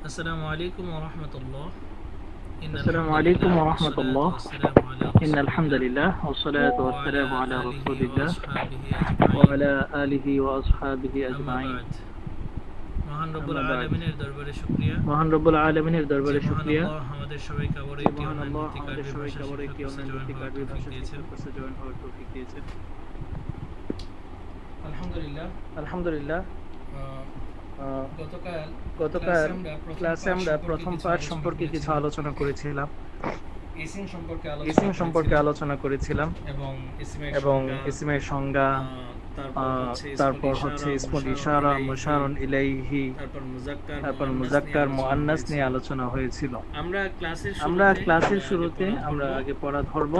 السلام عليكم ورحمة الله إن السلام الحمد عليكم لله ورحمة والصلاة الله. والسلام على رسول إن الحمد الله لله والصلاة والسلام على آله رسول الله وأصحابه أجمعين وعلى آله وأصحابه أما أجمعين بعد মহান রব্বুল আম্মা বাদ। আলমিনের দরবারে শুকরিয়া মহান রব্বুল আলমিনের দরবারে যে মহান শুক্রিয়া আল্লাহ আমাদের সবাইকে আবার যে একটি মহান অনলাইন আল্লাহ ভিত্তিক আমাদের আরবি সবাইকে ভাষা আবার একটি শিক্ষা অনলাইন কোর্সে ভিত্তিক জয়েন আরবি হওয়ার ভাষা তৌফিক দিয়েছেন শিক্ষা কোর্সে জয়েন হওয়ার তৌফিক দিয়েছেন আলহামদুলিল্লাহ আলহামদুলিল্লাহ আহ, আহ, গতকাল ক্লাসে আমরা প্রথম পাঠ সম্পর্কে কিছু আলোচনা করেছিলাম। সম্পর্কে আলোচনা করেছিলাম এবং ইসমের এবং সংজ্ঞা, তারপর হচ্ছে ইসমুল ইশারা, মুশারুন ইলাইহি তারপর মুজাক্কার মুআন্নাস নিয়ে আলোচনা হয়েছিল। আমরা ক্লাসের আমরা শুরুতে ক্লাসের শুরুতে আমরা আগে পড়া ধরব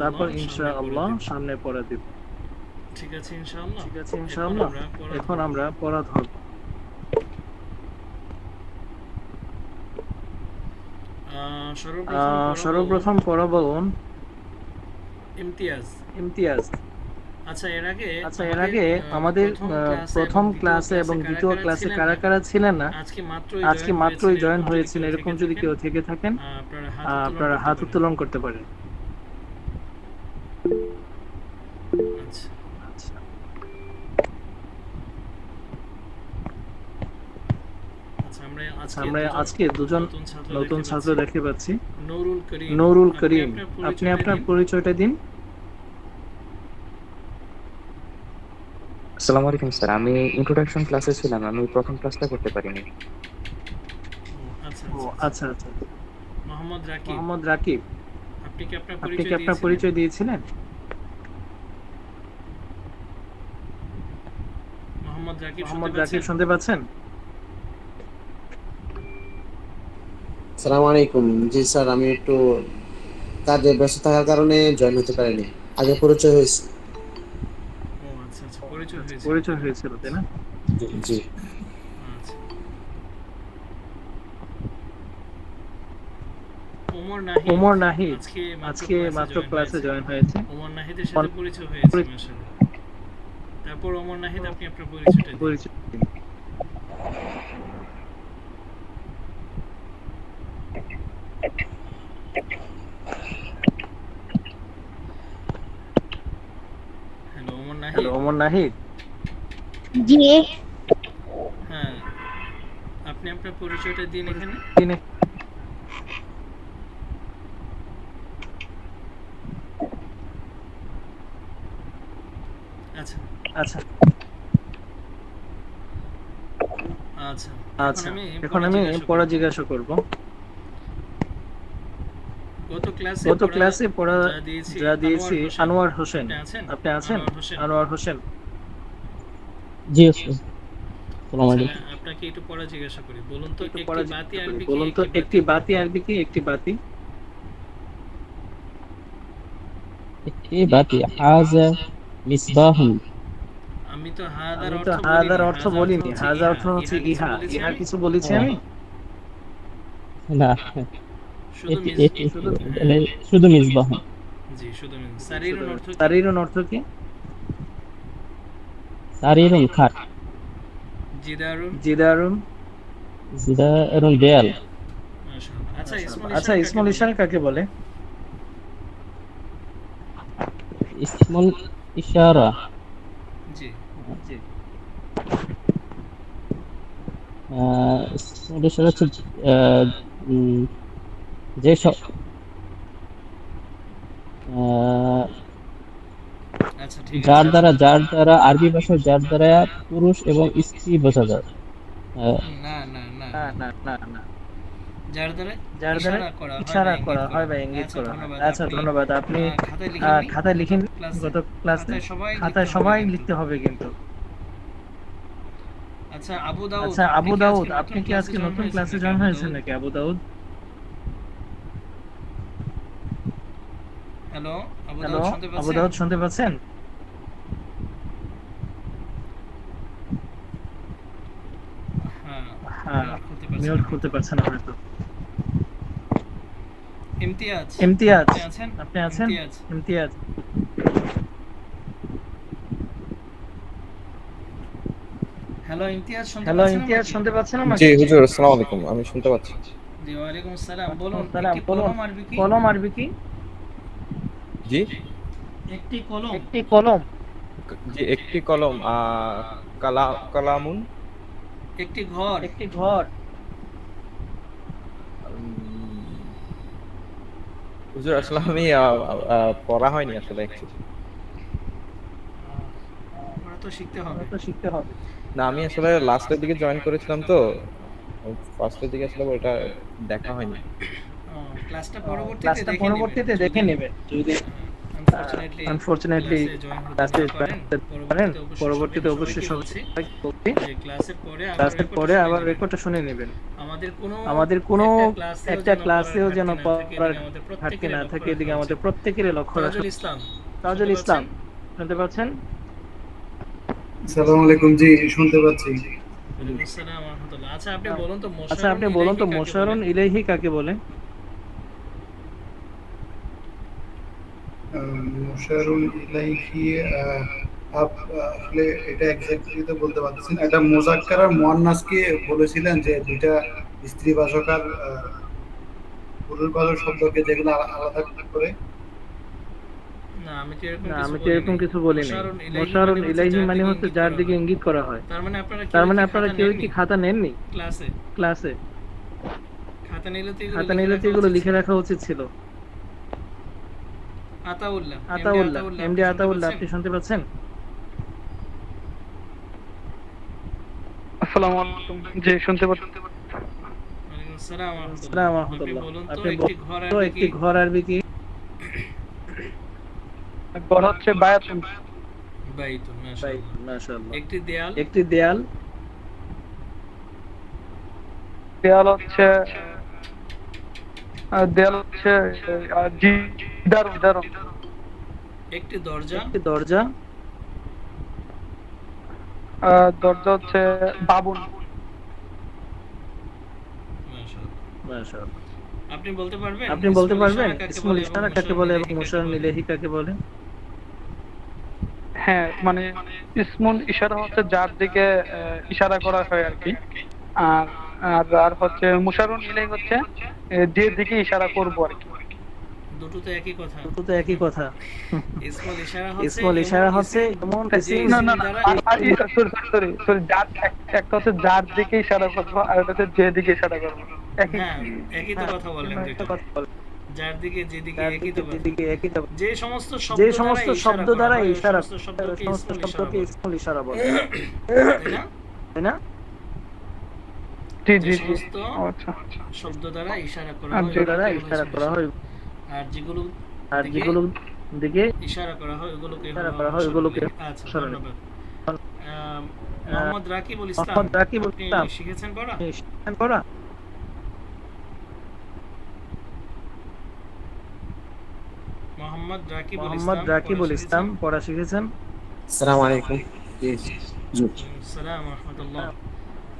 তারপর ইনশাআল্লাহ সামনে পড়া দিব। ঠিক আছে ইনশাআল্লাহ ঠিক আছে এখন ইনশাআল্লাহ এখন। আমরা পড়া ধরব সর্বপ্রথম পড়া বলুন। ইমতিয়াজ। ইমতিয়াজ। আচ্ছা এর আগে আচ্ছা এর আগে আমাদের প্রথম ক্লাসে এবং দ্বিতীয় ক্লাসে কারা কারা ছিলেন না? আজকে মাত্র আজকে মাত্রই জয়েন হয়েছিল। এরকম যদি কেউ থেকে থাকেন আপনারা হাত উত্তোলন করতে পারেন আচ্ছা আচ্ছা আচ্ছা আমরা আজকে দুজন নতুন ছাত্র দেখতে পাচ্ছি। নুরুল করিম আপনি আপনার পরিচয়টা দিন। আসসালামু আলাইকুম স্যার আমি ইন্ট্রোডাকশন ক্লাসে ছিলাম আমি প্রথম ক্লাসটা করতে পারিনি। ও, আচ্ছা আচ্ছা। আচ্ছা আচ্ছা। মোহাম্মদ রাকিব। মোহাম্মদ রাকিব। আপনি কি আপনার আপনি পরিচয় কি আপনার দিয়েছিলেন? পরিচয় দিয়েছিলেন? মোহাম্মদ রাকিব মোহাম্মদ শুনতে পাচ্ছেন শুনতে পাচ্ছেন সালাম আলাইকুম। জি স্যার আমি একটু কাজে ব্যস্ত থাকার কারণে জয়েন হতে পারিনি। আগে পরিচয় হয়েছে। ও আচ্ছা আচ্ছা পরিচয় হয়েছে। পরিচয় হয়েছিল তাই না? জি আচ্ছা। ওমর নাহিদ আজকে আজকে মাত্র ক্লাসে জয়েন হয়েছে। ওমর নাহিদের সাথে পরিচয় হয়েছে তারপর ওমর নাহিদ আপনি আপনার পরিচয়টা দিন। পরিচয় দিন। Hello Omar hello Nahid? জি। হ্যাঁ। আপনি আপনার পরিচয়টা দিন এখানে। তিনি। আচ্ছা। আচ্ছা। আচ্ছা। আচ্ছা। আমি এখন আমি পড়া জিজ্ঞাসা করব। গত ক্লাসে পড়া যা দিয়েছি আনোয়ার হোসেন। আপনি আছেন? আনোয়ার হোসেন। জি আচ্ছা, আপনাকে একটু পড়া জিজ্ঞাসা করি। বলুন তো একটি বাতি আরবি কি বলুন তো একটি বাতি? আরবি কি একটি বাতি? একটি বাতি হাজা মিসবাহুন আমি তো হাজার অর্থ বলিনি হাজার অর্থ হচ্ছে ইহা ইহা। কিছু বলেছি আমি? না। শুধু এটি মিস- এটি শুধু মিসবাহুন জি শুধু সারিরুন অর্থ কি? তারিরুন অর্থ কি? সারিরুন খাট। জিদারুন। জিদারুন। জিদারুন দেয়াল। আচ্ছা ইসমুল আচ্ছা ইশারা কাকে বলে? ইসমুল ইশারা। জি। জি। আহ, ইসমুল ইশারা হচ্ছে যে সব আচ্ছা যার দ্বারা যার দ্বারা আরবি ভাষায় যার দ্বারা পুরুষ এবং স্ত্রী বোঝা যায়। না না না। না না না যার দ্বারা যার দ্বারা ইশারা করা হয় বা করা ইঙ্গিত করা। আচ্ছা, ধন্যবাদ। আচ্ছা আপনি, ধন্যবাদ। আপনি খাতায় লিখেন ক্লাসে- গত ক্লাসে খাতায় সবাই লিখতে খাতায় হবে সবাই কিন্তু। লিখতে হবে কিন্তু। আচ্ছা আবু দাউদ আচ্ছা আপনি আবু কি দাউদ আজকে আপনি নতুন কি আজকে ক্লাসে নতুন ক্লাসে জয়েন নাকি হয়েছেন আবু নাকি আবু দাউদ? হ্যালো আবু দাউদ শুনতে আবু পাচ্ছেন দাউদ শুনতে পাচ্ছেন? হ্যাঁ হ্যাঁ মিউট। খুলতে পারছেন না হয়তো ইমতিয়াজ। ইমতিয়াজ? আপনি আছেন? ইমতিয়াজ। হ্যালো হ্যালো ইমতিয়াজ শুনতে হ্যালো ইমতিয়াজ শুনতে পাচ্ছেন আমাকে? জি হুজুর আসসালামু আলাইকুম আমি শুনতে পাচ্ছি। জি ওয়ালাইকুম আসসালাম। বলুন বলুন। কলম আরবি কি? কলম আরবি কি? জি? একটি কলম। একটি কলম। জি একটি কলম কালা কালামুন। একটি ঘর। একটি ঘর। হুজুর আসলে আমি পড়া হয়নি আসলে। তো শিখতে হবে। তো শিখতে হবে। না আমি আসলে লাস্টের দিকে জয়েন করেছিলাম তো। ফার্স্টের দিকে আসলে ওটা দেখা হয়নি। ক্লাসটা পরবর্তীতে দেখে নেবেন। দেখে নেবে। যদি আনফরচুনেটলি ক্লাসে পারেন। পরবর্তীতে অবশ্যই ক্লাসের পরে ক্লাসের পরে আবার রেকর্ডটা শুনে নেবেন। আমাদের কোনো আমাদের কোনো একটা ক্লাসেও যেন পড়ার ঘাটতি না থাকে এদিকে আমাদের প্রত্যেকের লক্ষ্য রাখা ইসলাম তাজুল ইসলাম শুনতে পাচ্ছেন? আসসালামু আলাইকুম জি শুনতে পাচ্ছি। আচ্ছা আপনি আচ্ছা, বলুন তো আচ্ছা, মোশারুন ইলাইহি কাকে বলে? মুশারুল ইলাইহি আপ- আসলে এটা এক্স্যাক্টলি তো বলতে এটা মোজাক্কার আর মুয়ান্নাসকে বলেছিলেন যে দুইটা স্ত্রী বাচক আর পুরুষ বাচক শব্দকে যেগুলো আলাদা করে। না আমি তো এরকম কিছু আমি তো এরকম বলিনি। কিছু বলিনি। মোশারুন ইলাইহি মানে হচ্ছে যার মানে দিকে ইঙ্গিত করা হয়। তার মানে আপনারা তার মানে আপনারা কেউ কি খাতা নেননি? ক্লাসে। ক্লাসে। খাতা নিলে তো এগুলো খাতা লিখে নিলে তো রাখা উচিত ছিল। আতাউল্লাহ আতাউল্লাহ এমডি আতাউল্লাহ আপনি শুনতে পাচ্ছেন? আসসালামু আলাইকুম জি শুনতে পাচ্ছি। ওয়ালাইকুম আসসালাম। আলাইকুম আপনি বলুন তো একটি ঘর তো আর একটি ঘর আরবি কি ঘর হচ্ছে বায়াতুন বাইতুন মাশাআল্লাহ। মাশাআল্লাহ। একটি দেয়াল? একটি দেয়াল? দেয়াল হচ্ছে দেয়াল হচ্ছে জি দারুণ দারুণ একটি দরজা। একটি দরজা। দরজা হচ্ছে বাবুন। মাশাআল্লাহ। মাশাআল্লাহ। আপনি বলতে পারবেন? আপনি বলতে পারবেন? কাকে ইসমুল বলে ইশারা কাকে বলে এবং ইলাইহি ইলাইহি কাকে বলে? হ্যাঁ মানে ইসমুন ইশারা হচ্ছে যার দিকে আহ, ইশারা করা হয় আর কি। আর আর হচ্ছে মুশারুন ইলাই হচ্ছে যে দিকে ইশারা করব আর কি। দুটো তো একই কথা। দুটো তো একই কথা। ইসমুল ইশারা হচ্ছে ইসমুল ইশারা হচ্ছে এমন যে না না সরি সরি সরি যার একটা হচ্ছে যার দিকে ইশারা করব আর একটা হচ্ছে যে দিকে ইশারা করব। একই। হ্যাঁ একই তো কথা বললেন দুটো কথা বলে। যার দিকে যেদিকে একই তো দিকে যেদিকে একই তো যে সমস্ত শব্দ যে দ্বারা সমস্ত ইশারা শব্দ করা দ্বারা ইশারা সমস্ত শব্দকে ইসমুল ইশারা বলে। তাই না? জি জি সমস্ত ও, আচ্ছা। শব্দ দ্বারা ইশারা করা হয় শব্দ দ্বারা ইশারা করা হয়। আর যেগুলো আর যেগুলো দিকে ইশারা করা হয় ওগুলোকে ইশারা করা হয়, ওগুলোকে আচ্ছা ধন্যবাদ। মোহাম্মদ রাকিবুল ইসলাম। মোহাম্মদ রাকিবুল ইসলাম। শিখেছেন পড়া? শিখেছেন পড়া? মোহাম্মদ রাকিবুল মোহাম্মদ রাকিবুল ইসলাম পড়া শিখেছেন। আসসালামু আলাইকুম। জি জি সালাম রহমতুল্লাহ।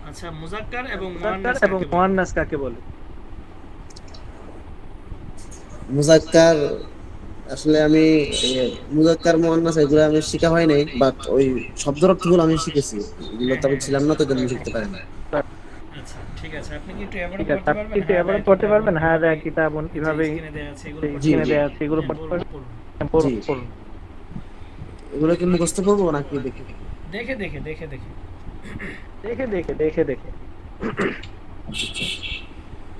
আচ্ছা মুজাক্কার এবং মুয়ান্নাস এবং কাকে বলে? মুয়ান্নাস কাকে বলে মুজাক্কার আসলে আমি মুজাক্কার মুয়ান্নাস এগুলো আমি শেখা হয় নাই বাট ওই শব্দ অর্থগুলো আমি শিখেছি। এগুলো তো আমি ছিলাম না তো জন্য শিখতে পারি না আচ্ছা ঠিক আছে। আপনি কি একটু এবারে পড়তে পারবেন? হ্যাঁ রা কিতাবুন কীভাবে স্ক্রিনে দেয়া আছে এগুলো দেয়া আছে এগুলো হ্যাঁ, পড়তে পারবেন। এগুলো কি মুখস্থ করব নাকি দেখি? দেখে দেখে দেখে দেখে। দেখে দেখে দেখে দেখে।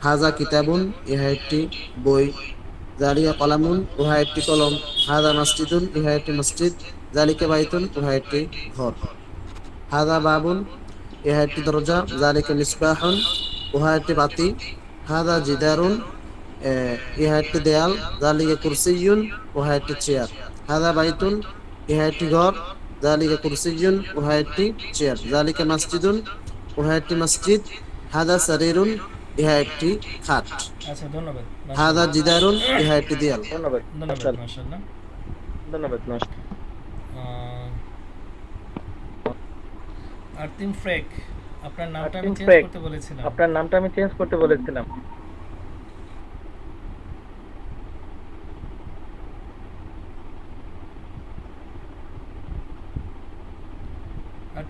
হাজা কিতাবুন ইহা একটি বই। জালিয়া কলামুন, উহা একটি কলম। হাজা মসজিদুন, ইহা একটি মসজিদ। জালিকা বাইতুন, উহা একটি ঘর। হাজা বাবুন, ইহা একটি দরজা। জালিকা মিসবাহুন, উহা একটি বাতি। হাজা জিদারুন ইহা একটি দেয়াল। জালিকা কুরসিয়ুন উহা একটি চেয়ার। হাজা বাইতুন, ইহা একটি ঘর। জালিকা কুরসিয়ুন উহা একটি চেয়ার। জালিকা মসজিদুন, উহা একটি মসজিদ। হাদা সারিরুন, ইহা একটি খাট। আচ্ছা ধন্যবাদ। হাদা জিদারুন ইহা একটি দেয়াল। ধন্যবাদ ধন্যবাদ মাশাআল্লাহ। মাশাআল্লাহ। ধন্যবাদ মাশাআল্লাহ ফ্রেক আপনার নামটা আমি চেঞ্জ ফ্রেক। করতে বলেছিলাম। আপনার নামটা আমি চেঞ্জ করতে বলেছিলাম।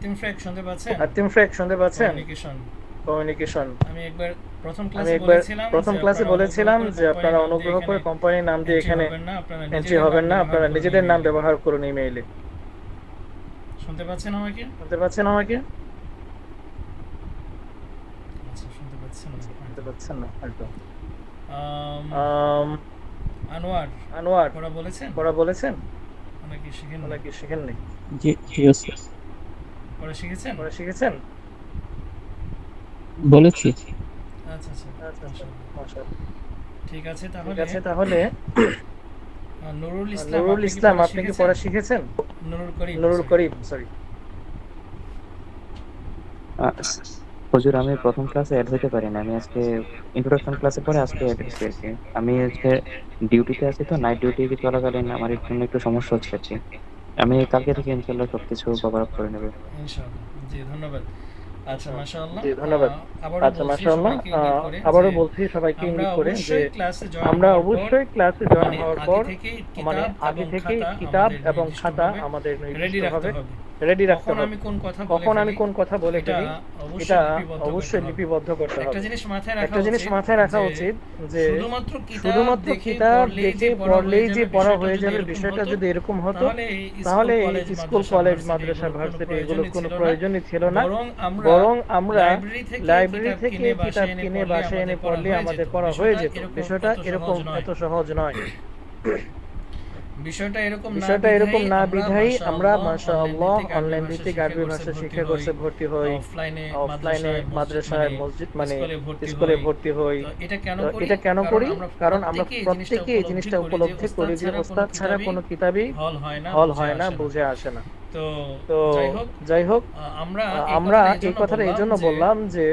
তিন ফ্রেক শুনতে পাচ্ছেন? আর তিন ফ্রেক শুনতে পাচ্ছেন? কমিউনিকেশন। কমিউনিকেশন। আমি একবার প্রথম আমি ক্লাসে একবার বলেছিলাম প্রথম যে ক্লাসে আপনারা বলেছিলাম অনুগ্রহ যে করে আপনারা কোম্পানির নাম অনুগ্রহ দিয়ে করে এখানে কোম্পানির নাম দিয়ে এখানে হবেন না, আপনারা এন্ট্রি নিজেদের হবেন না নাম আপনারা ব্যবহার নিজেদের নাম। ব্যবহার করুন ইমেইলে শুনতে পাচ্ছেন আমাকে? শুনতে পাচ্ছেন আমাকে? আচ্ছা শুনতে পাচ্ছেন না। শুনতে পাচ্ছেন না আম, আনোয়ার আনোয়ার। ওরা বলেছেন? ওরা বলেছেন? ওনাকে শিখেন ওরা কি শিখেননি? জি জি স্যার ওরা শিখেছেন? ওরা শিখেছেন? বলেছি। আচ্ছা আচ্ছা আচ্ছা আচ্ছা। মাশাআল্লাহ। ঠিক আছে ঠিক তাহলে আছে তাহলে নুরুল ইসলাম নুরুল ইসলাম আপনি কি শিখেছেন? পড়া শিখেছেন? নুরুল করিম নুরুল করিম সরি হুজুর আমি প্রথম ক্লাসে অ্যাড হতে পারি না। আমি আজকে ইন্ট্রোডাকশন ক্লাসে পরে আজকে অ্যাড হয়েছি আর কি। আমি হচ্ছে ডিউটিতে আছি তো নাইট ডিউটি চলাকালীন আমার একটু একটু সমস্যা হচ্ছে আমি কালকে থেকে ইনশাল্লাহ সবকিছু কভার আপ করে নেব। ইনশাআল্লাহ জি ধন্যবাদ। আচ্ছা মাশাআল্লাহ। ধন্যবাদ। আবারও আচ্ছা বলছি মাশাআল্লাহ সবাইকে আবারও বলছি ইঙ্গিত করে যে অবশ্যই ক্লাসে জয়েন আমরা অবশ্যই ক্লাসে জয়েন হওয়ার আগে পর মানে কিতাব আগে এবং থেকে খাতা কিতাব আমাদের এবং খাতা আমাদের হবে। রেডি রাখতে হবে আমি কোন কথা বলে কখন আমি কোন কথা বলে এটা ফেলি অবশ্যই এটা লিপিবদ্ধ অবশ্যই করতে হবে। লিপিবদ্ধ করতে একটা হবে জিনিস মাথায় রাখা একটা জিনিস উচিত মাথায় রাখা যে উচিত যে শুধুমাত্র কিতাব দেখে পড়লেই যে পড়া হয়ে যাবে, বিষয়টা যদি এরকম হতো, তাহলে স্কুল, কলেজ, মাদ্রাসা, ভার্সিটি এগুলোর কোনো প্রয়োজনই ছিল না। বরং আমরা লাইব্রেরি থেকে কিতাব কিনে বাসায় এনে পড়লে আমাদের পড়া হয়ে যেত। বিষয়টা এরকম এত সহজ নয়। বিষয়টা এরকম বিষয়টা এরকম না বিধাই আমরা মাশাআল্লাহ অনলাইন ভিত্তিক আরবি ভাষা শিক্ষা কোর্সে ভর্তি হই অফলাইনে মাদ্রাসায় মসজিদ মানে স্কুলে ভর্তি হই। এটা কেন করি? এটা কেন করি? কারণ আমরা প্রত্যেকেই এই জিনিসটা উপলব্ধি করি যে ওস্তাদ ছাড়া কোনো কিতাবই হল হয় না। বুঝে আসে না। তো যাই হোক আমরা এই আমরা কথাটা এই জন্য বললাম যে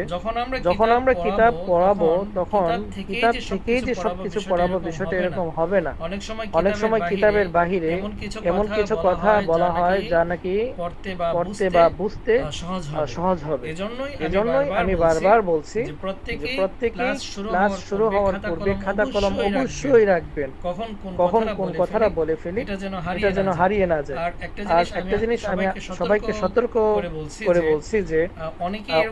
যখন আমরা কিতাব পড়াবো তখন কিতাব থেকেই যে সবকিছু পড়াবো বিষয়টা এরকম হবে না। অনেক সময় কিতাবের বাহিরে এমন কিছু কথা বলা হয় যা নাকি পড়তে বা বুঝতে সহজ হবে। এজন্যই আমি বারবার বলছি যে প্রত্যেকেই ক্লাস শুরু হওয়ার পূর্বে খাতা কলম অবশ্যই রাখবেন। কখন কোন কথাটা বলে ফেলি, এটা যেন হারিয়ে না যায়। আর একটা জিনিস জিনিস আমি সবাইকে সতর্ক করে বলছি যে,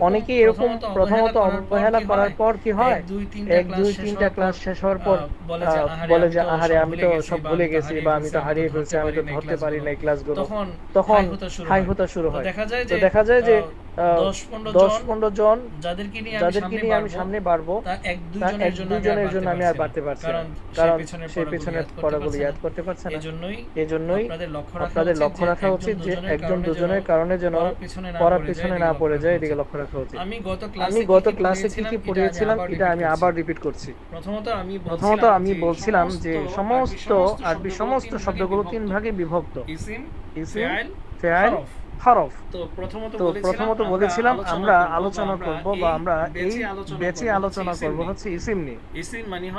অনেকেই এরকম প্রথমত অবহেলা করার পর কি হয় এক দুই তিনটা ক্লাস শেষ হওয়ার পর, বলে যে, আহারে, আমি তো সব ভুলে গেছি বা আমি তো হারিয়ে ফেলছি, আমি তো ধরতে পারি না ক্লাসগুলো। এই ক্লাসগুলো তখন তখন হাই হতে শুরু হয়। তো দেখা যায় যে দশ পনেরো জন যাদেরকে নিয়ে আমি সামনে বাড়বো, এক দুজনের জন্য আমি আর বাড়তে পারছি না। কারণ সে পিছনের পড়াগুলো ইয়াদ করতে পারছে না। এজন্যই আপনাদের লক্ষ্য রাখা উচিত যে একজন দুজনের কারণে যেন পড়ার পিছনে না পড়ে যায়, এদিকে লক্ষ্য রাখা উচিত। আমি গত ক্লাসে কি কি পড়িয়েছিলাম এটা আমি আবার রিপিট করছি। প্রথমত আমি বলছিলাম যে সমস্ত আরবি সমস্ত শব্দগুলো তিন ভাগে বিভক্ত। ইসিম ফেআল হরফ। তো প্রথমত বলেছিলাম আমরা আলোচনা করব বা আমরা এই বেঁচে আলোচনা করব হচ্ছে ইসিম নিয়ে।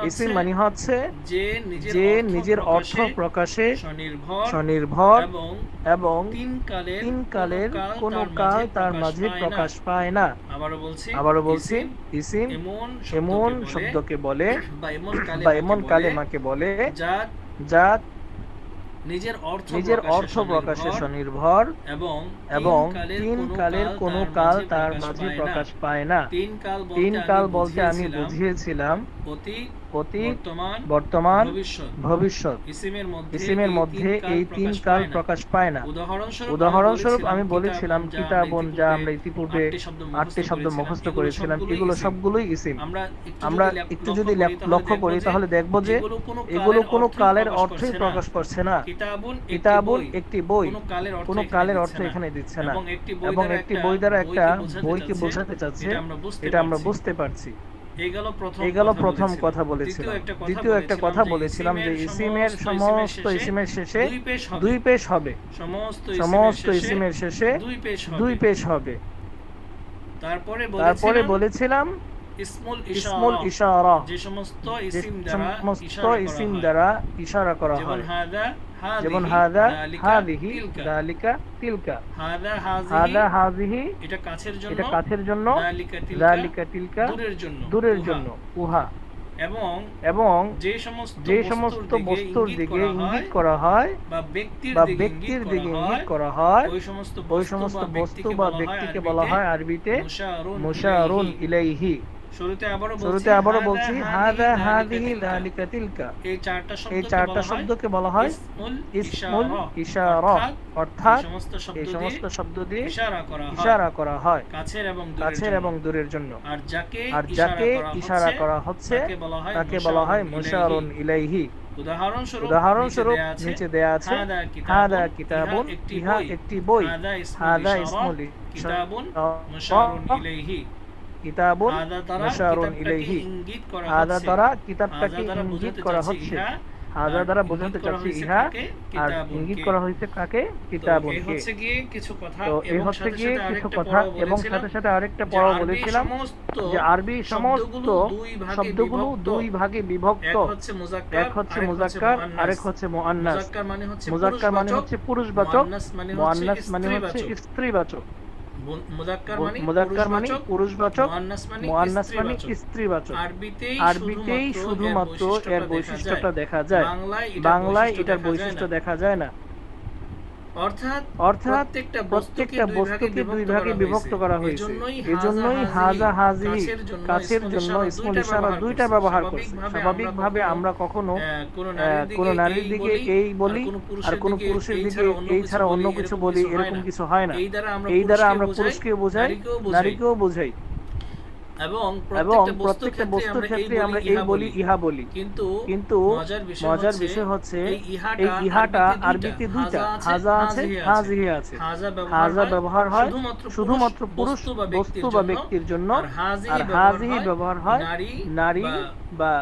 ইসিম মানে হচ্ছে মানে যে নিজের অর্থ প্রকাশে স্বনির্ভর এবং তিন কালের কোনো কাল তার মাঝে প্রকাশ পায় না। আবারও বলছি ইসিম এমন শব্দকে বলে বা এমন কালে কালেমাকে বলে যা নিজের অর্থ নিজের অর্থ প্রকাশে স্বনির্ভর এবং এবং তিন কালের কোনো কাল তার মাঝে প্রকাশ পায় না। তিন কাল বলতে আমি বুঝিয়েছিলাম বুঝিয়েছিলাম অতীত বর্তমান ভবিষ্যৎ। ইসিমের মধ্যে এই তিন কাল প্রকাশ পায় না। উদাহরণস্বরূপ আমি বলেছিলাম কিতাবন যা আমরা ইতিপূর্বে আটটি শব্দ মুখস্থ করেছিলাম। এগুলো সবগুলোই ইসিম। আমরা একটু যদি লক্ষ্য করি তাহলে দেখব যে এগুলো কোনো কালের অর্থই প্রকাশ করছে না। কিতাবুন একটি বই। কোনো কালের অর্থ এখানে দিচ্ছে না। এবং একটি বই দ্বারা একটা বইকে বোঝাতে চাচ্ছে। এটা আমরা বুঝতে পারছি। এই গেল প্রথম কথা বলেছিলাম। দ্বিতীয় একটা কথা বলেছিলাম যে ইসিমের সমস্ত ইসিমের শেষে দুই পেশ হবে। সমস্ত ইসিমের শেষে দুই পেশ হবে। তারপরে বলেছিলাম ইসমুল ইশারা। যে সমস্ত ইসিম দ্বারা ইশারা করা হয়। যেমন হাদা হাদিহি, দালিকা, তিলকা। হাদা হাজিহি, এটা কাছের জন্য এটা কাছের জন্য দালিকা তিলকা, দূরের জন্য দূরের উহা। জন্য উহা এবং এবং যে সমস্ত যে সমস্ত বস্তুর দিকে ইঙ্গিত করা হয় বা ব্যক্তির বা দিকে ব্যক্তির ইঙ্গিত দিকে করা ইঙ্গিত হয় করা হয় ওই সমস্ত ওই সমস্ত বস্তু বা ব্যক্তিকে বলা হয় আরবিতে মুশারুন ইলাইহি শুরুতে আবারও বলছি হাদা হাদিহি যালিকা তিলকা। এই চারটা শব্দকে বলা হয় ইসমুল ইশারা। অর্থাৎ এই সমস্ত শব্দ দিয়ে ইশারা করা হয়। কাছের এবং দূরের জন্য। আর যাকে ইশারা করা হচ্ছে তাকে বলা হয় মুশারুন ইলাইহি। উদাহরণস্বরূপ নিচে দেয়া আছে হাদা কিতাবুন। ইহা একটি বই। হাদা ইসমুল কিতাবুন ইশারা মুশারুন ইলাইহি। কিতাবুন মুশারুন ইলাইহি। হচ্ছে। কিতাবটাকে ইঙ্গিত করা হচ্ছে। দ্বারা বোঝাতে চাচ্ছে ইহা। আর ইঙ্গিত করা হয়েছে কাকে? তো এই হচ্ছে গিয়ে কিছু কথা তো এই এবং হচ্ছে সাথে গিয়ে সাথে কিছু আরেকটা কথা এবং বলেছিলাম। সাথে সাথে আরেকটা পড়াও আরবি বলেছিলাম। সমস্ত যে আরবি সমস্ত শব্দগুলো দুই ভাগে বিভক্ত। এক হচ্ছে মুজাক্কার এক হচ্ছে আরেক হচ্ছে মুআন্নাস। মুজাক্কার মানে হচ্ছে মানে পুরুষবাচক, হচ্ছে পুরুষবাচক। মানে মুআন্নাস মানে হচ্ছে স্ত্রীবাচক। মুজাক্কার মানে মুজাক্কার মানে পুরুষবাচক, মুআন্নাস মানে স্ত্রীবাচক। আরবিতেই শুধুমাত্র এর বৈশিষ্ট্যটা দেখা যায় বাংলায় এটার বৈশিষ্ট্য দেখা যায় না। অর্থাৎ প্রত্যেকটা বস্তুকে দুই ভাগে বিভক্ত করা হয়েছে। এজন্যই হাজা হাজি কাছের জন্য ইসমুল ইশারা দুইটা ব্যবহার করছে। স্বাভাবিকভাবে আমরা কখনো কোনো নারীর দিকে এই বলি আর কোনো পুরুষের দিকে এই ছাড়া অন্য কিছু বলি এরকম কিছু হয় না। এই দ্বারা আমরা এই দ্বারা আমরা পুরুষকে পুরুষকে বোঝাই। নারীকেও বোঝাই। এবং প্রত্যেকটা বস্তুর ক্ষেত্রে আমরা এই বলি ইহা বলি। কিন্তু কিন্তু মজার বিষয় হচ্ছে, এই ইহাটা আরবিতে দুইটা, হাজা আছে, হাজিহি আছে হাজা ব্যবহার হয় শুধুমাত্র পুরুষ বস্তু বা ব্যক্তির জন্য। আর হাজিহি ব্যবহার হয় নারী বা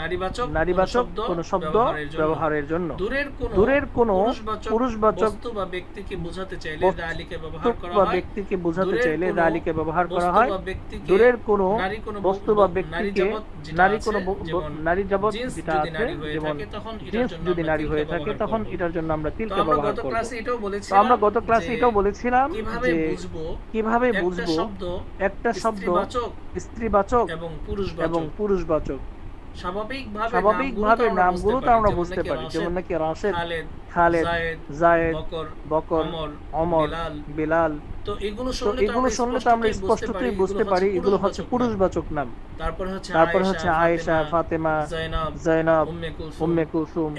নারীবাচক নারীবাচক কোনো শব্দ ব্যবহারের জন্য। দূরের কোন দূরের কোনো পুরুষবাচক বস্তু বা ব্যক্তিকে বোঝাতে চাইলে দালিকে ব্যবহার করা বা হয়। ব্যক্তিকে বোঝাতে চাইলে দালিকে ব্যবহার করা হয়। দূরের কোনো বস্তু বা ব্যক্তিকে নারী কোনো নারী জিন্স যেটা আছে হয়ে যেমন থাকে, তখন এটার জিন্স জন্য যদি আমরা নারী হয়ে থাকে তখন। এটার জন্য আমরা তিলকে ব্যবহার করব। তো আমরা গত ক্লাসে এটাও বলেছিলাম কীভাবে যে কীভাবে বুঝব শব্দ একটা শব্দ স্ত্রীবাচক এবং পুরুষবাচক। স্বাভাবিকভাবে নামগুলো তো আমরা বুঝতে পারি যেমন নাকি রাশেদ খালেদ জায়েদ বকর অমর বিলাল। তো এগুলো শুনলে এগুলো শুনলে তো আমরা স্পষ্টতই বুঝতে পারি। এগুলো হচ্ছে পুরুষবাচক নাম। তারপরে হচ্ছে তারপর হচ্ছে আয়েশা ফাতেমা জাইনাব উম্মে কুলসুম।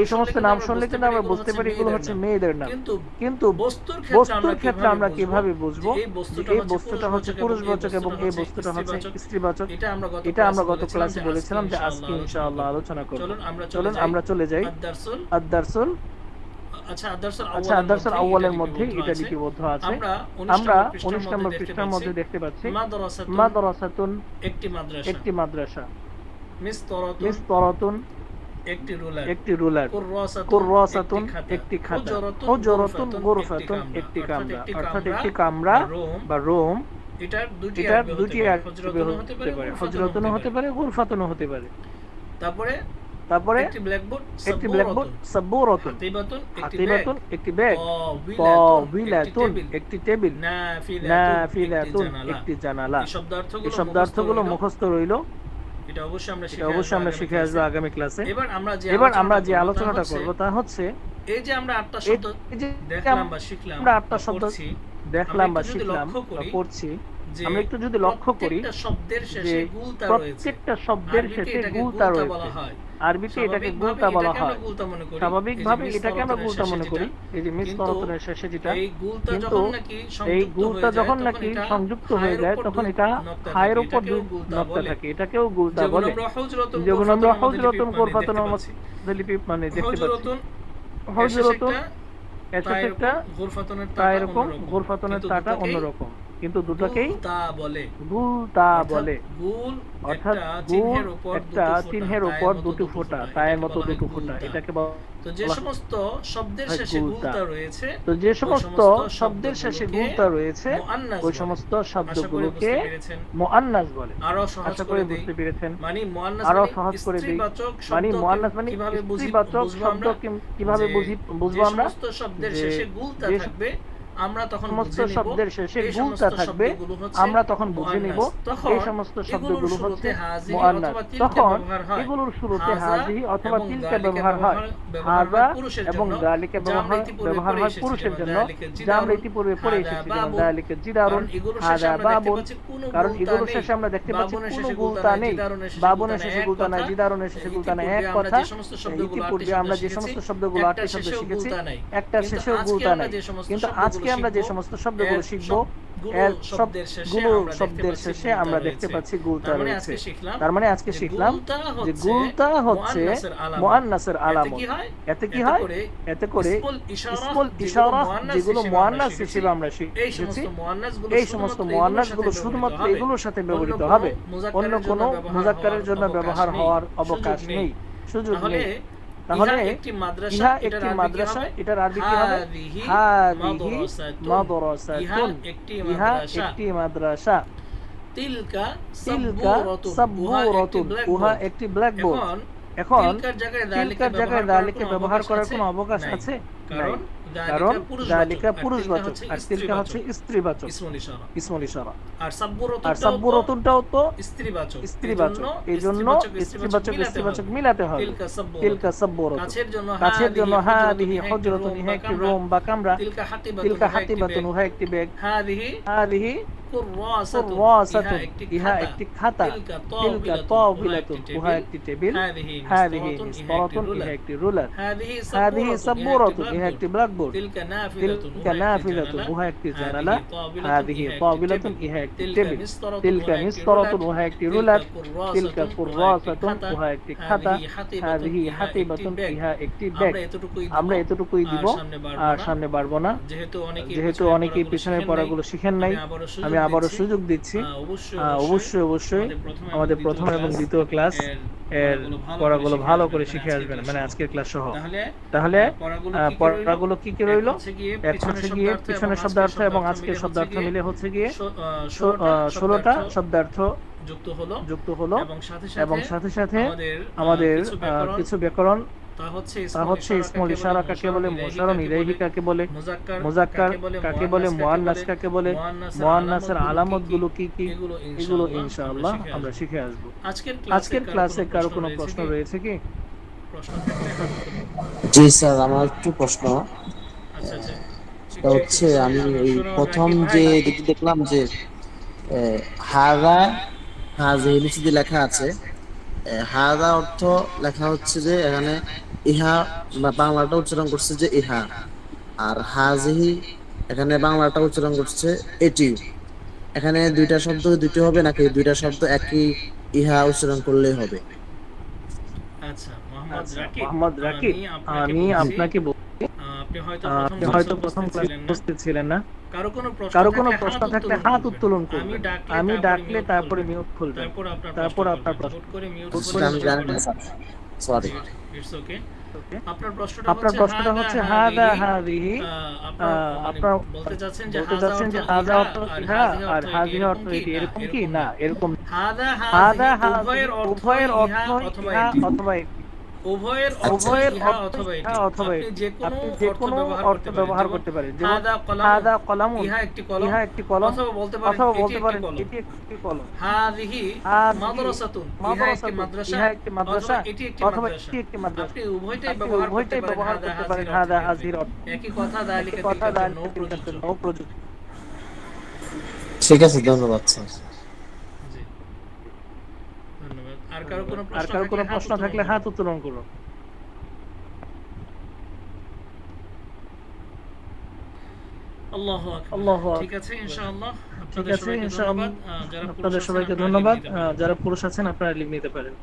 এই সমস্ত নাম শুনলে কিন্তু আমরা বুঝতে পারি এগুলো হচ্ছে মেয়েদের নাম। কিন্তু বস্তুর ক্ষেত্রে আমরা কীভাবে বুঝব? এই বস্তুটা হচ্ছে পুরুষবাচক এবং এই বস্তুটা হচ্ছে স্ত্রীবাচক। এটা আমরা গত ক্লাসে বলেছিলাম যে আজকে ইনশাআল্লাহ আলোচনা করব। চলুন আমরা চলে যাই। আদারসুল আদ-দারসুল। আচ্ছা আচ্ছা আউয়ালের মধ্যে এটা লিপিবদ্ধ আছে। আমরা আমরা 19 19 নম্বর পৃষ্ঠার মধ্যে দেখতে পাচ্ছি। মাদ্রাসাতুন একটি মাদ্রাসা। একটি মাদ্রাসা। মিসতরাতুন একটি রুলার। একটি রুলার। কুররাসাতুন একটি খাতা। হুজরাতুন গুরফাতুন একটি কামরা। অর্থাৎ একটি কামরা বা রুম। এটার দুটি এটার দুটি হতে পারে, হতে পারে। গুরফাতুনও হজরতুনও হতে পারে গুরফাতুনও হতে পারে। তারপরে তারপরে? একটি ব্ল্যাকবোর্ড একটি ব্ল্যাকবোর্ড সাব্বুরাতুন হাতিবাতুন একটি ব্যাগ তাওবিলাতুন একটি টেবিল। নাফিলাতুন একটি জানালা। এই শব্দার্থগুলো মুখস্থ রইল। এটা অবশ্যই আমরা শিখে অবশ্যই আমরা শিখে আসব আগামী ক্লাসে। এবার আমরা যে এবার আমরা যে আলোচনাটা করব তা হচ্ছে এই যে আমরা আটটা শব্দ দেখলাম বা শিখলাম আমরা আটটা শব্দ দেখলাম বা শিখলাম লক্ষ্য বা করি পড়ছি। যে আমরা একটু যদি লক্ষ্য করি প্রত্যেকটা শব্দের যে শেষে গুলতা রয়েছে। প্রত্যেকটা শব্দের আরবিতে শেষে এটাকে গুলতা রয়েছে। বলা হয়। আরবিতে এটাকে স্বাভাবিকভাবে গুলতা বলা এটাকে আমরা হয়। গুলতা মনে করি। স্বাভাবিকভাবে এই যে এটাকে আমরা গুলতা মনে করি। এই যে মিস কিন্তু তরতনের শেষে যেটা কিন্তু এই সংযুক্ত গুলতা হয়ে যায়, যখন তখন নাকি এটা সংযুক্ত হয়ে যায় তখন এটা হায়ের থাকে, উপর নকটা। থাকে। এটাকেও গুলতা বলে যেমন আমরা হজরতুন লিপি মানে দেখতে পাচ্ছি। মানে হজরতুন এর সাথে একটা গোরফাতুনের তা এরকম। তাটা অন্যরকম। কিন্তু দুটোকেই বলে। গুলতা অর্থাৎ বলে। অর্থাৎ একটা চিহ্নের উপর একটা চিহ্নের উপর দুটো ফোঁটা তায়ের মতো দুটো ফোঁটা এটাকে তো যে সমস্ত শব্দের শেষে গুলতা। গুলতা রয়েছে তো যে ওই সমস্ত শব্দের শেষে রয়েছে ওই বলে। সমস্ত শব্দগুলোকে মুআন্নাস বলে। আরও সহজ করে বুঝতে পেরেছেন। মানে মুআন্নাস আরও মানে সহজ করে দিই। মানে মুআন্নাস মানে কীভাবে বুঝি- বুঝব শব্দ কীভাবে যে- বুঝি যে বুঝব আমরা? সমস্ত শব্দের শেষে গুলতা যে- থাকবে আমরা তখন সমস্ত শব্দের শেষে সমস্ত থাকবে। আমরা তখন বুঝে নিব এই সমস্ত শব্দগুলো হচ্ছে মুআন্নাস। তখন এগুলোর শুরুতে হাজা অথবা তিলকা ব্যবহার হয়। হাজা এবং দালিকা ব্যবহার ব্যবহার হয় পুরুষের জন্য। যা আমরা ইতিপূর্বে পড়ে এসেছি যেমন দালিকা জিদারুন দেখতে বাবুন কারণ এগুলোর। শেষে আমরা দেখতে পাচ্ছি কোনো গুলতা নেই বাবুনের শেষে গুলতা নাই। জিদারুনের শেষে গুলতা নাই। এক ইতিপূর্বে আমরা যে সমস্ত শব্দগুলো আটটি শব্দ শিখেছি, একটার শেষেও গুলতা নাই। কিন্তু আজকে আজকে আমরা যে সমস্ত শব্দগুলো শিখব এর শব্দের শেষে আমরা দেখতে শব্দের শেষে আমরা। দেখতে পাচ্ছি গুলতা মানে রয়েছে আজকে শিখলাম তার মানে আজকে যে শিখলাম যে হচ্ছে গুলতা হচ্ছে মুআন্নাসের আলামত। এতে কি হয়? এতে করে ইসমুল ইশারা যেগুলো মুআন্নাস হিসেবে আমরা শিখেছি এই সমস্ত মুআন্নাসগুলো শুধুমাত্র এগুলোর সাথে। ব্যবহৃত হবে অন্য কোনো মুজাক্কারের জন্য ব্যবহার হওয়ার অবকাশ নেই সুযোগ নেই তাহলে একটি মাদ্রাসা এটার আরবি কি মাদ্রাসা হবে? এটার আরবি কি হবে? হাদিহি হাদিহি মাদ্রাসাতুন। ইহা একটি মাদ্রাসা। তিলকা সাব্বুরাতুন। উহা একটি ব্ল্যাকবোর্ড এখন তিলকার জায়গায় দালিকা ব্যবহার করার কোনো অবকাশ আছে? কারণ কারণ দালিকা পুরুষবাচক আর তিলকা হচ্ছে স্ত্রীবাচক। ইসমুল ইশারা আর সাব্বুরাতুনটাও তো স্ত্রীবাচক। স্ত্রীবাচক। এই জন্য স্ত্রীবাচক স্ত্রীবাচক মিলাতে হবে। তিলকা সাব্বুরাতুন। কাছের জন্য কাছের জন্য হাদিহি হুজরাতুন ইহা একটি রোম বা কামরা। তিলকা হাতিবাতুন। উহা একটি ব্যাগ। হাদিহি। হাদিহি। ইহা ইহা একটি একটি খাতা। তিলকা তিলকা তাওবিলাতুন তাওবিলাতুন উহা উহা একটি একটি টেবিল। হাদিহি হাদিহি মিসতারাতুন মিসতারাতুন ইহা ইহা একটি একটি রুলার হাদিহি হাদিহি সাব্বুরাতুন সাব্বুরাতুন ইহা একটি ব্ল্যাকবোর্ড। তিলকা নাফিলাতুন উহা একটি জানালা। হাদিহি তাওবিলাতুন ইহা একটি টেবিল। তিলকা মিসতারাতুন উহা একটি রুলার। তিলকা কুররাসাতুন উহা একটি খাতা। হাদিহি হাতিবাতুন ইহা একটি ব্যাগ। আমরা এতটুকুই দিব আর সামনে বাড়বো না। যেহেতু অনেকেই পিছনের পড়াগুলো শিখেন নাই আমি আবারও সুযোগ দিচ্ছি। অবশ্যই অবশ্যই। আমাদের প্রথম এবং দ্বিতীয় ক্লাস এর পড়াগুলো ভালো করে শিখে আসবেন মানে আজকের ক্লাস সহ। তাহলে পড়াগুলো কি কি রইল? এক হচ্ছে গিয়ে পিছনের শব্দার্থ এবং আজকের শব্দার্থ মিলে হচ্ছে গিয়ে ষোলোটা শব্দার্থ যুক্ত হলো যুক্ত হলো এবং সাথে সাথে আমাদের কিছু ব্যাকরণ তা হচ্ছে ইসমুল ইশারা কাকে বলে মুশারণ ইলাইহি কাকে বলে মুজাক্কার কাকে বলে মুআন্নাস কাকে বলে মুআন্নাসের আলামতগুলো কি কি? এগুলো ইনশাআল্লাহ আমরা শিখে আসব। আজকের আজকের ক্লাসে কারও কোনো প্রশ্ন রয়েছে কি। জি স্যার আমার একটু প্রশ্ন। আচ্ছা আচ্ছা। হচ্ছে আমি এই প্রথম যে দেখলাম যে এ, হাদা হাজিহি নিচে লেখা আছে। হাদা অর্থ লেখা হচ্ছে যে এখানে ইহা বা বাংলাটা উচ্চারণ করছে যে ইহা। আর হাজিহি এখানে বাংলাটা উচ্চারণ করছে এটি। এখানে দুইটা শব্দ দুটি হবে নাকি দুইটা শব্দ একই ইহা উচ্চারণ করলেই হবে? আচ্ছা মোহাম্মদ আচ্ছা, রাকিব। মোহাম্মদ রাকিব। আমি আপনাকে আপনি হয়তো প্রথম ক্লাসে উপস্থিত ছিলেন না। কারও কোনো প্রশ্ন কারও কোনো থাকলে প্রশ্ন হাত থাকলে উত্তোলন হাত উত্তোলন আমি করবেন ডাকলে আমি তারপরে ডাকলে তারপরে মিউট খুলবেন তারপর আপনার প্রশ্ন আপনার করবেন। প্রশ্ন। হুট করে মিউট আমি জানি না স্যার সরি ইটস ওকে আপনার প্রশ্নটা আপনার প্রশ্নটা হচ্ছে হাদা হাদিহি। আপনার আহ, মানে আপনার বলতে চাচ্ছেন যে বলতে চাচ্ছেন যে হাজা অর্থ ইহা আর হাজিহি অর্থ এটি এরকম কি? না এরকম হাদা হাদা হাদা উভয়ের অর্থ অথবা ইহা অথবা এটি উভয়ের উভয়ের অথবা এটি ইহা অথবা আপনি যে কোনো আপনি যে কোনো অর্থ ব্যবহার করতে পারেন যেমন হাদা কলাম ইহা একটি কলম ইহা একটি কলম অথবা বলতে পারেন অথবা বলতে পারেন এটি একটি কলম। হাদিহি হাদিহি মাদ্রাসাতুন ইহা একটি মাদ্রাসা ইহা একটি মাদ্রাসা এটি একটি অথবা এটি একটি মাদ্রাসা। আপনি উভয়টাই ব্যবহার করতে উভয়টাই পারেন ব্যবহার করতে পারেন হাদা হাজির একই কথা দালিকা কথা তিলকার জন্য প্রযোজ্য। প্রযোজ্য ঠিক আছে ধন্যবাদ স্যার জি ধন্যবাদ আর কারও কোনো আর প্রশ্ন কারও কোনো থাকলে প্রশ্ন হাত থাকলে উত্তোলন হাত উত্তোলন করুন ঠিক আছে ইনশাআল্লাহ। আপনাদের সবাইকে ধন্যবাদ। আহ, যারা পুরুষ আছেন আপনারা লিখে দিতে আহ, পারেন। যারা পুরুষ আছেন আপনারা লিভ নিতে পারেন।